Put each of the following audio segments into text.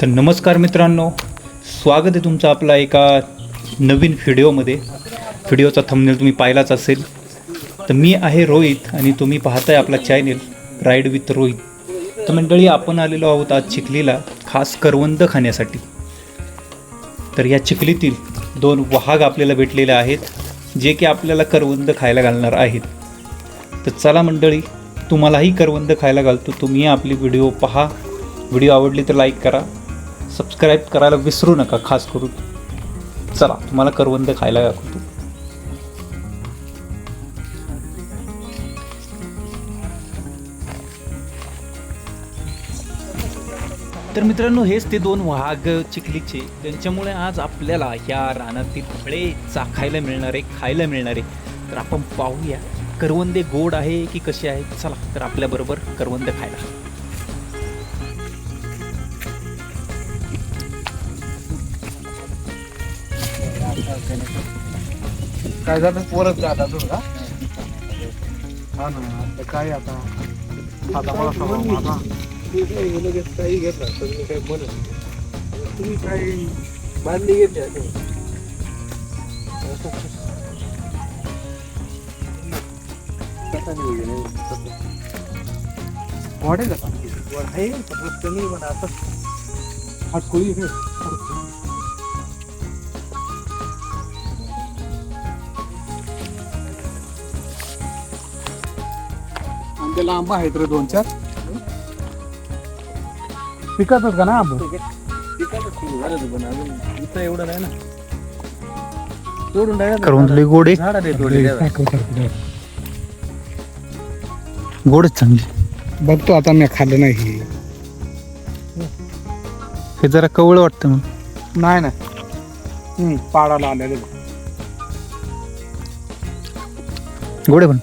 तर नमस्कार मित्रांनो. स्वागत आहे तुमचं आपला एका नवीन व्हिडिओमध्ये. व्हिडिओचा थंबनेल तुम्ही पाहिलाच असेल. तर मी आहे रोहित आणि तुम्ही पाहताय आपला चॅनेल राईड विथ रोहित तर मंडळी आपण आलेलो आहोत आज चिखलीला खास करवंद खाण्यासाठी. तर या चिखलीतील दोन वाघ आपल्याला भेटलेले आहेत जे की आपल्याला करवंद खायला घालणार आहेत. तर चला मंडळी तुम्हालाही करवंद खायला घालतो. तुम्ही आपली व्हिडिओ पहा. व्हिडिओ आवडली तर लाईक करा. सबस्क्राईब करायला विसरू नका खास करून. चला तुम्हाला करवंद खायला दाखवतो. तर मित्रांनो हेच ते दोन वाघ चिखलीचे. त्यांच्यामुळे आज आपल्याला या रानातील फळे चाखायला मिळणार आहे खायला मिळणार आहे. तर आपण पाहूया करवंदे गोड आहे की कसे आहे चला तर आपल्याबरोबर करवंद खायला. काय झालं? पोरच राहता तुला हा? ना आता काय आता? आता मला सांगा आता. लगेच काही घेतला तर मी तुम्ही काही बांधली घेतली वाढेल का? आहे पण कमी म्हणा आता. हा कोळी त्याला आंबा आहेत रे दोन चार. पिकातच का ना आंबा? एवढं नाही ना. गोड. आहे झाड रे थोडी गोडच चांगली. बघतो आता मी खाल्लं नाही हे. जरा कवळ वाटतं मग. नाही ना पाडाला आलेले गोड आहे पण.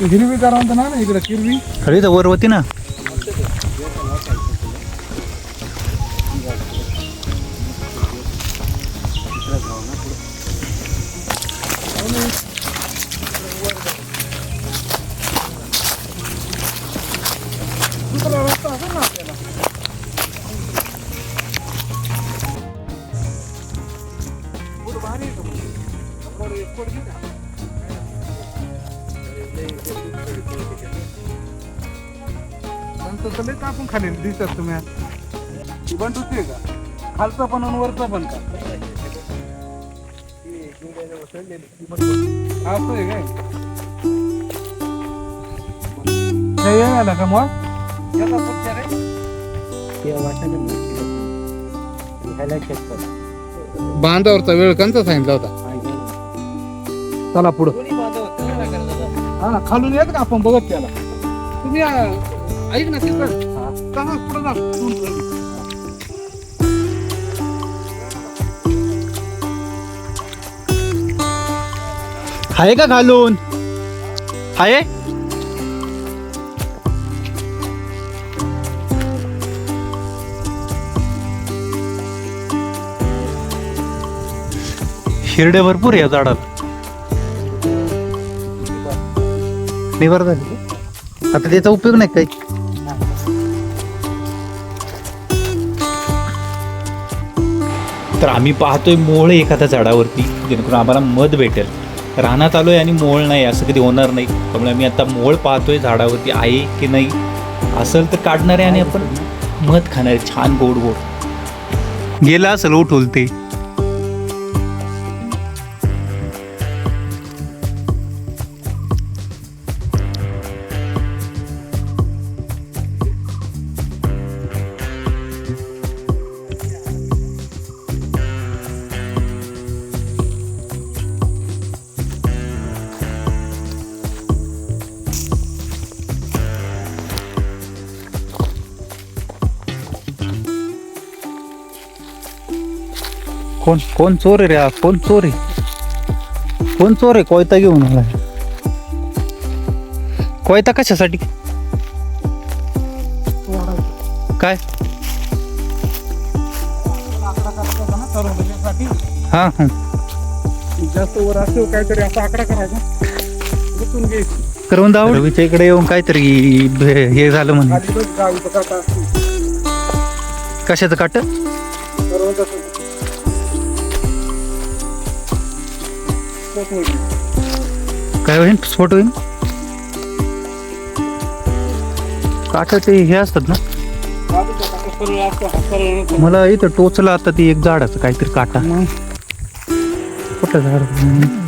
हिरवी करावं ना ना इकडे हिरवी खरी तर वर होती ना? खालचं पण आणि वरचं पण का? असं आहे काय? नाही येणार का मग? याला पुढच्या रे. बांधावरचा वेळ कंचा सांगितला होता? चला पुढं. हा ना खालून येत का आपण? बघत त्याला. तुम्ही अं, ऐक ना तिकडं. तसंच पुढं जा. आहे का घालून? आहे हिरडे भरपूर या झाडाला. नाही बरं झाली. आता त्याचा उपयोग नाही काही. तर आम्ही पाहतोय मोळ एखाद्या झाडावरती जेणेकरून आम्हाला मध भेटेल. रानात आहे आणि मोळ नाही असं कधी होणार नाही. त्यामुळे आम्ही आता मोळ पाहतोय झाडावरती आहे की नाही. असेल तर काढणार आहे आणि आपण मध खाणार आहे छान गोड गोड. गेला असेल ओ ठोलते कोण कोण चोर आहे रे हा? कोण चोर आहे? कोण चोर आहे? कोयता घेऊन आला कोयता कशासाठी? काय? हा हा. जास्त वर काहीतरी असा आकडा करायचा. करवंद आवड रवीच्या इकडे येऊन काहीतरी हे झालं म्हणे. कशाचं काट? पोट होईल. काय होईल स्फोट होईल काट ते हे असतात ना? गावीचा काटा सरळ असतो, हा सरळ नसतो. मला इथं टोचलं आता ती एक झाडाचं काहीतरी काटा. कुठलं झाड?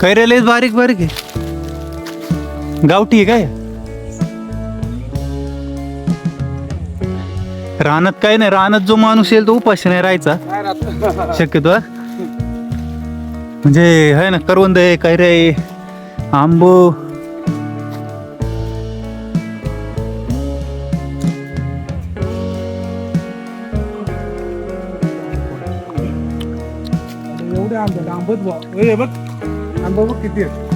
काय रे बारीक बारीक आहे गावठी आहे काय रानात काय नाही रानात जो माणूस येईल तो उपाशी नाही राहायचा. शक्यतो म्हणजे आहे ना करवंद आहे काय रे आंबो हे बघ. आंबा बघ किती आहेत.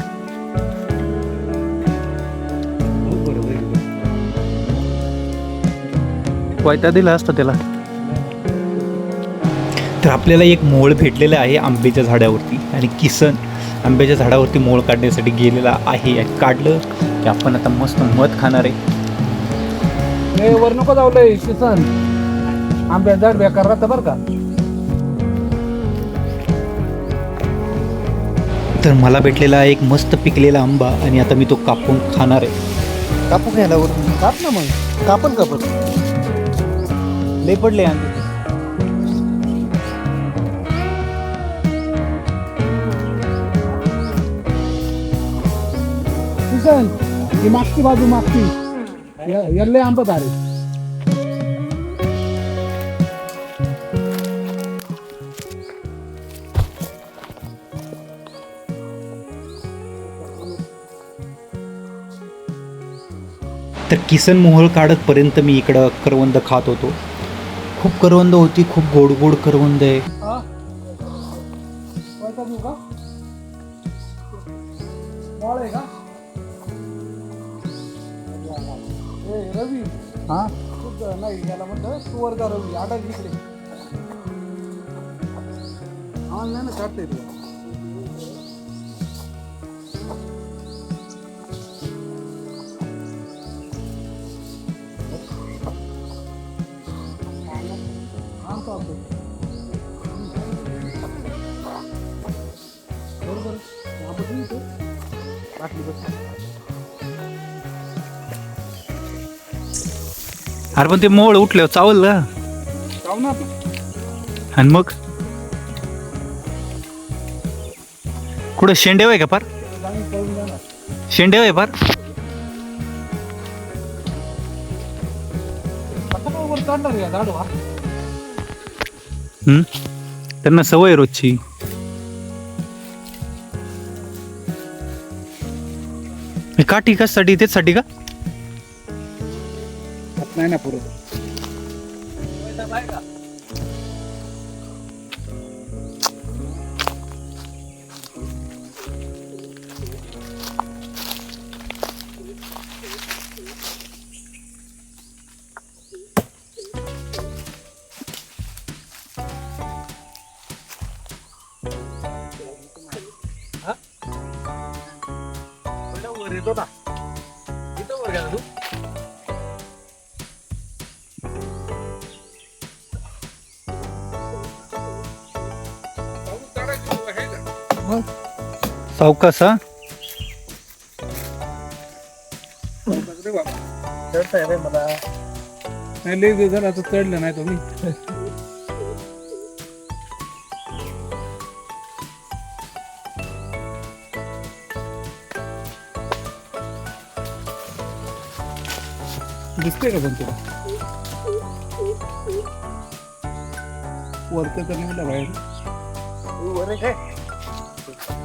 वायता दिला असता त्याला. तर आपल्याला एक मोळ भेटलेलं आहे आंब्याच्या झाडावरती आणि किसन आंब्याच्या झाडावरती मोळ काढण्यासाठी गेलेला आहे. आणि काढलं की आपण आता मस्त मध खाणार आहे. वर नको जावलंय किसन. आंब्या झाड बेकार राहतं बरं का. तर मला भेटलेला एक मस्त पिकलेला आंबा आणि आता मी तो कापून खाणार आहे. कापू घ्यायला वरून काप ना मग. कापण कापत लय पडले आंबे. मागची बाजू मागची. या- आंबा आंबट तर किसन मोहोळ काढतपर्यंत मी इकडं करवंद खात होतो. खूप करवंद होती खूप गोड गोड करवंद आहे. हा? रवी हा खूप नाही याला म्हणतं सुवर का रवी आडा इकडे. अरे पण ते मोळ उठल्यावर चावल जाऊ ना आपण आणि मग? कुठं शेंडेव आहे का फार जाऊन पळून जाणार. शेंडेव आहे फार आता काय वर चढणार या झाडवा हम्म? त्यांना सवय आहे रोजची. हे काठी कशासाठी तेचसाठी का? नाही ना पुढे सावकाश हा? नाही लई दिवस झाला आता चढलं नाही तुम्ही. दिसते का पण तुला वरतं तर निघाला बाहेर.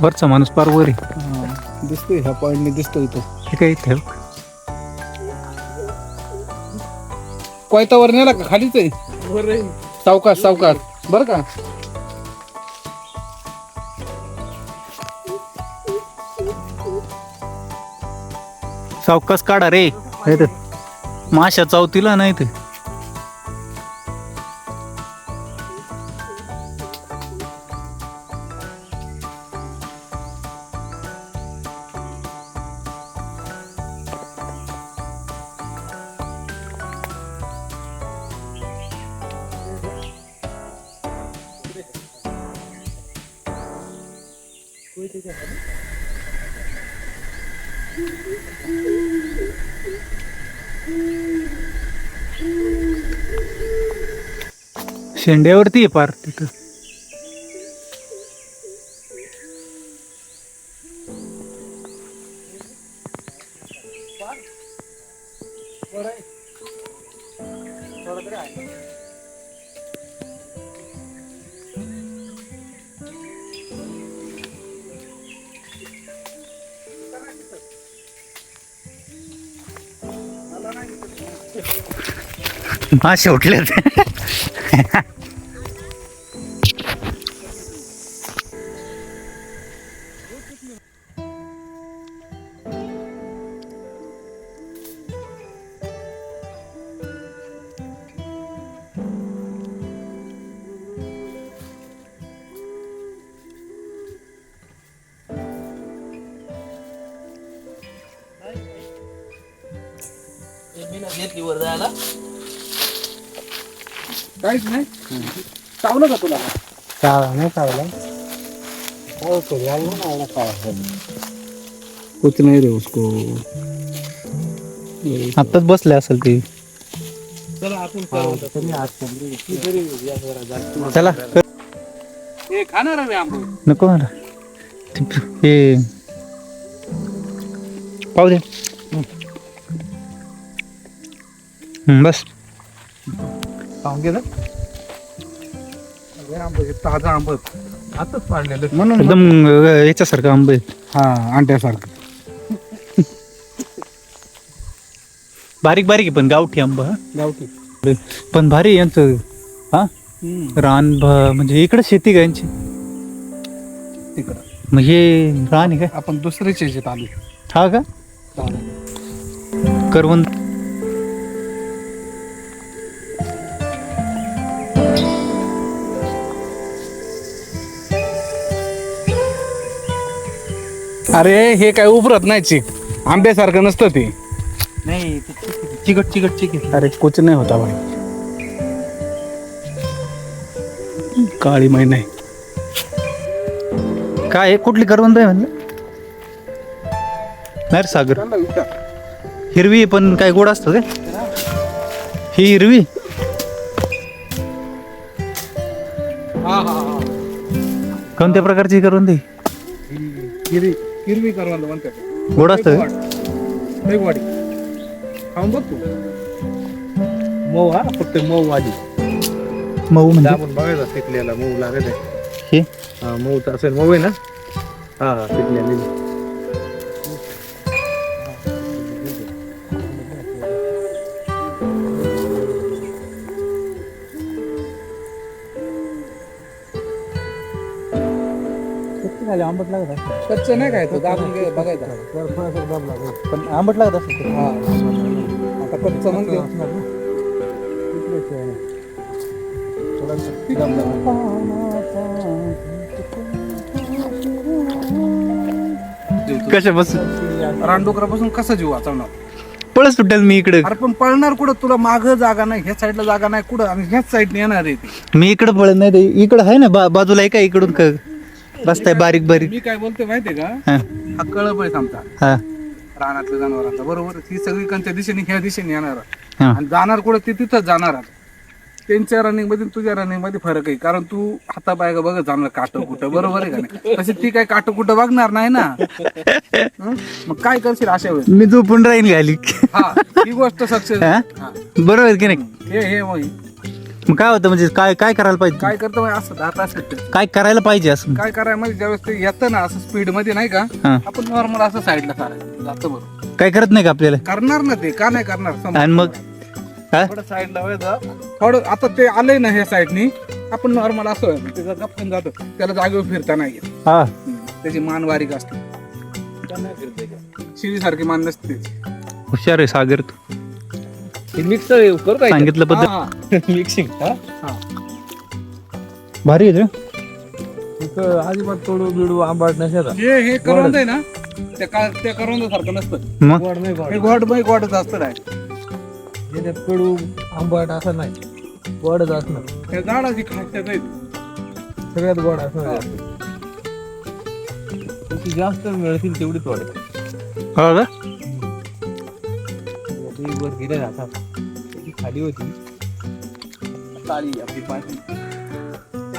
वरचा माणूस पार वर आहे. हा, दिसतोय ह्या पॉइंटने दिसतोय तो. हे काय इथे? कोयतावर नेला का? खालीच आहे? सावकाश सावकाश. बर का? सावकाश काढा रे. तर माशा चावतीला नाही ते. शेंड्यावरती आहे पार तिथं हा शेवटले काहीच नाही. चावलं का तुला? नाही चावला. कुछ नाही रे उसको. आत्ताच बसले असेल ते. चला. हे खाणार नको मला हे. पाहू दे. बस. खाऊन घे ना. अरे आंबो हे ताजा आंब आताच पाडलेलं म्हणून एकदम अं, याच्यासारखं आंब आहे हा अंड्यासारखं. बारीक बारीक आहे पण गावठी आंबा हा. गावठी. पण भारी आहे यांचं हा? रान भ- म्हणजे इकडे शेती का यांची? तिकडं. मग हे रान आहे काय आपण दुसऱ्याच्या ह्याच्यात आलो. हा का? करवंद अरे हे काय उभरत नाही चिक. आंब्यासारखं नसतं ते. नाही चिकट चिकट चिकट. अरे कुछ नाही होता भाई काळी मै नाही. काय आहे? कुठली करवंद आहे म्हणलं? नाही रे सागर. हिरवी आहे, पण काय गोड असतं काय? ही हिरवी? कोणत्या प्रकारची करवंदी हिरवी. हिरवी करवाला म्हणतात. गोड असतं काय? मेघवाडी. खाऊन बघ तू. मऊ हा फक्त मऊ वाली मऊ म्हणजे? आपण बघायचा पिकलेला मऊ लागत आहे हे? हा मऊ तर असेल मऊ आहे ना? हा हा पिकलेली. आंबट लागत कच्च नाही काय तो दाबून घे बघायचा. पण आंबट लागत असतं हा. आता कच्च म्हणजे कशा बस रानडुकरापासून कसा जीव वाचवणार? पळस सुटेल मी इकडे. अरे पण पळणार कुठं? तुला माग जागा नाही ह्या साईडला जागा नाही कुठं? आणि ह्याच साईडने येणार आहे ती. मी इकडे पळत नाही ते इकडं आहे ना बा बाजूला आहे का इकडून का बसताय बारीक बारीक. मी काय बोलतोय माहितीये का? हा. हा कळप आहे आमचा. हा. रानातल्या जनावरांचा. बरोबर? ही सगळी कोणत्या दिशेने ह्या दिशेने येणार. हा. आणि जाणार कुठं? ते तिथंच जाणार. आता. त्यांच्या रनिंगमध्ये आणि तुझ्या रनिंगमध्ये फरक आहे. कारण तू हातापाय बघत जाणार काट कुठं. बरोबर आहे का नाही? तशी ती काय काट कुठं बघणार नाही ना. हं? मग काय करशील अशा वेळेस? मी झोपून राहीन घाली हा ही गोष्ट सक्सेस. हा? बरोबर आहे की नाही? हे हे मग मग काय होतं म्हणजे काय काय करायला पाहिजे? काय करतो असं आता असं ते. काय करायला पाहिजे असं? काय करायला म्हणजे ज्यावेळेस ते येतं ना असं स्पीडमध्ये नाही का हा. आपण नॉर्मल असं साईडला करायचं जातं बरोबर काय करत नाही का आपल्याला? करणार ना ते का नाही करणार? समज. आणि मग? हा? थोडं साईडला व्हायचं थोडं आता ते आलंय ना ह्या साईडनी आपण नॉर्मल असं. त्याचा गप्पन जातो त्याला जागेवर फिरता नाही येत. हा. त्याची मान बारीक असते. शिडीसारखी मान नसते. हुशार आहे सागर तू. मिक्स करू काय सांगितलं पद्धत मिक्सिंग भारी आहे रे. अजिबात तोडू बिडू आंबाट नसेल हे हे करवंद आहे ना. त्या का त्या करवंद सारखं नसतं. मग? गोड नाही गोड हे गोड मै गोडच असतं काय याच्यात कडू आंबाट असं नाही. गोडच असणार. त्या झाडाची खासियत आहे सगळ्यात गोड असणार जास्त मिळतील तेवढी तोडे हो का वर गेले आता ती खाली होती. आपली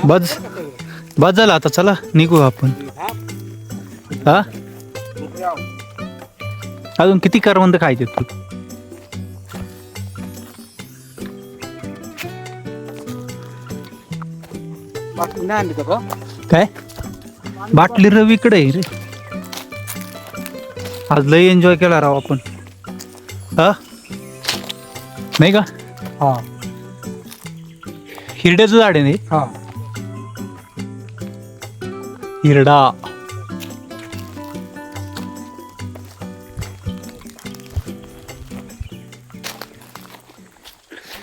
बस. बस झालं आता चला निघू आपण. हा? अजून किती करवंद खायचे तू? काय? बाटली रवीकडे आहे रे. आज लय एन्जॉय केला राव आपण. हा? नाही का? हा. हिरड्याचं झाड आहे ना हे? हा. हिरडा.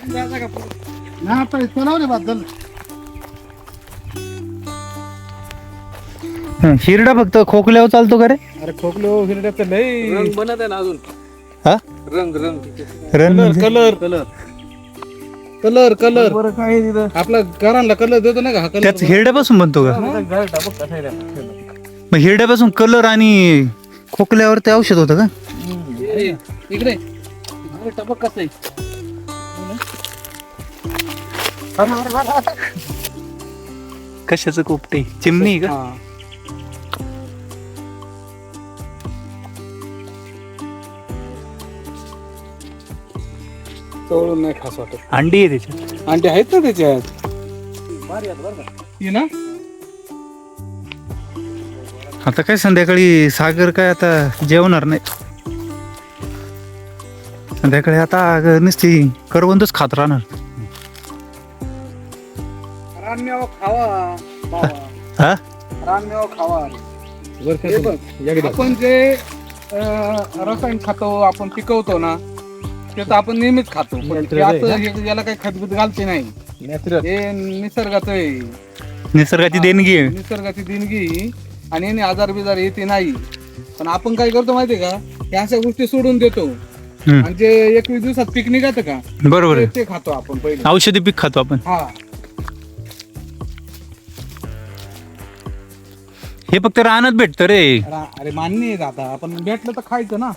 नाही आता इथं बद्दल हं, हिरडा फक्त खोकल्यावर चालतो का रे? अरे खोकलो हिरड्याचं लय रंग बनत आहे ना अजून. रंग रंग. Run? Colour colour. Colour. Colour बरं काय आहे तिथं? आपला घरांना कलर देतो ना का? हा कलर त्याच हिरड्यापासून बनतो का? घर टाकू कसा आहे त्याला? मग हिरड्यापासून कलर आणि खोकल्यावर ते औषध होतं का? इकडे. अरे टपक कसं आहे. कशाचं कोपटे? चिमणी का? हा. चवळून नाही खास वाटत. अंडी आहे त्याच्यात. अंडे आहेत ना त्याच्यात? ये ना. आता काय संध्याकाळी सागर काय आता जेवणार नाही. संध्याकाळी आता नुसती करवंदच खात राहणार. रानमेवा खावा बाबा. हा? रानमेवा खावा. हे बघ, एकदा. आपण जे अं, रसायन खातो आपण पिकवतो ना ते तर आपण नेहमीच खातो. पण Natural ते आहे असं हे- याला काही खतबीत घालते नाही. नॅचरल हे निसर्गाचं आहे. निसर्गाची देणगी आहे. निसर्गाची देणगी आणि याने आजार बिजार येते नाही. पण आपण काय करतो माहितीये का? या अशा गोष्टी सोडून देतो. हम्म, आणि जे एकवीस दिवसात पिक निघत का? बरोबर ते- आहे. ते खातो आपण पहिले. औषधी पीक खातो आपण. हा. हे फक्त रानात भेटतं रे. रा- अरे मान्य आहे आता आपण भेटलं तर खायचं ना.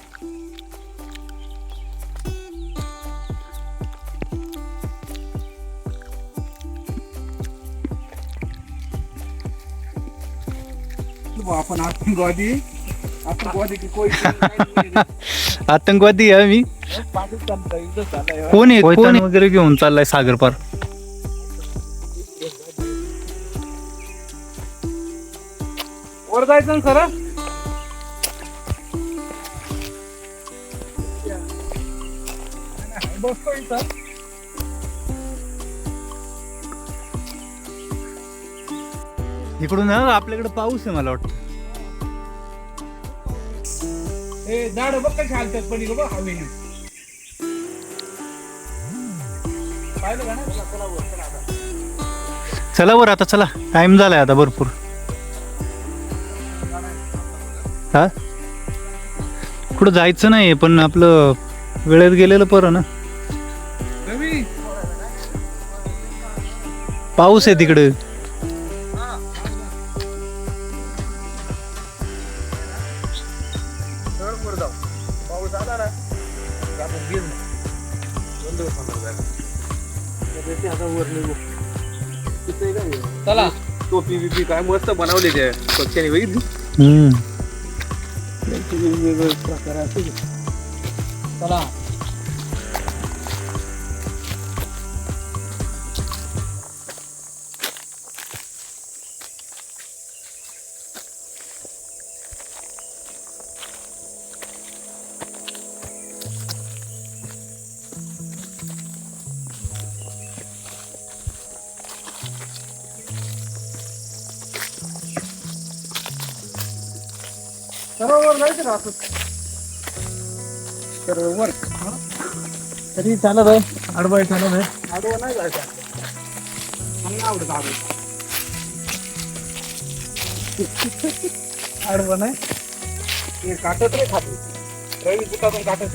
आपण आतंकवादी आतंकवादी की कोई आतंकवादी आहे मी पाकिस्तानचा युद्ध चाललंय कोण आहे? कोण वगैरे घेऊन चाललाय सागर पार वर जायचं ना सर बसतो इथं इकडून हा, आपल्याकडे पाऊस आहे मला वाटतं. झाड बघ कशी हालतात पडी बघ हवेने पाहिलं का ना चला, आता. बरं आता चला. टाइम झालाय आता भरपूर. हा? कुठं जायचं नाही पण आपलं वेळेत गेलेलं बरं ना. रवी! पाऊस आहे तिकडे. आता वर निघू तिथे काय चला. टोपी बिपी काय मस्त बनवले ते. पक्षाने बघितली. वेगवेगळे प्रकार असतील. चला. जायचं का असं. तर चालत आहे. आडबाई चालत आहे. आडवं नाही जायचं. मला नाही आवडत आडवं. आडवं नाही. हे काटत रे खातो. रवी बुटातून काटत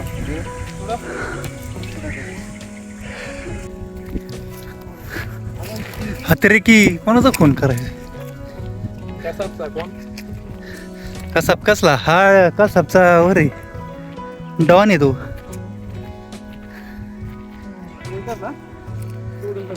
हातेरे की कोणाचा फोन करायचा? कसाबचा कोण? कसाब कसला? हा कसाबचा वर आहे. डॉन आहे तो. सोडून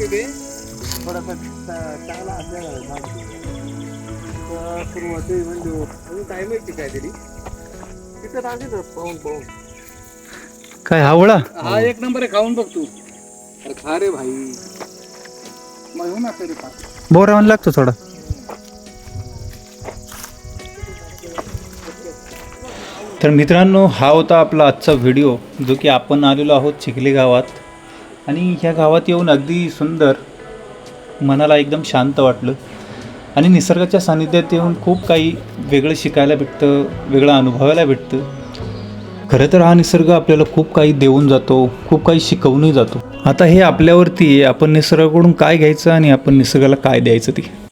आहे ते. थोडासा चांगला. तर सुरुवाती म्हणजे अजून टाइम आहे काहीतरी? तिथं पाहून पाहून. काय हावळा हा एक नंबर आहे खाऊन बघ तू. अरे खा रे भाई. मग येऊ ना तरी बोरावून लागतो थोडा. तर मित्रांनो हा होता आपला आजचा व्हिडिओ जो की आपण आलेलो आहोत चिखली गावात. आणि ह्या गावात येऊन अगदी सुंदर मनाला एकदम शांत वाटलं. आणि निसर्गाच्या सानिध्यात येऊन खूप काही वेगळं शिकायला भेटतं वेगळं अनुभवायला भेटतं. खरं तर हा निसर्ग आपल्याला खूप काही देऊन जातो खूप काही शिकवूनही जातो. आता हे आपल्यावरती आहे आपण निसर्गाकडून काय घ्यायचं आणि आपण निसर्गाला काय द्यायचं ते.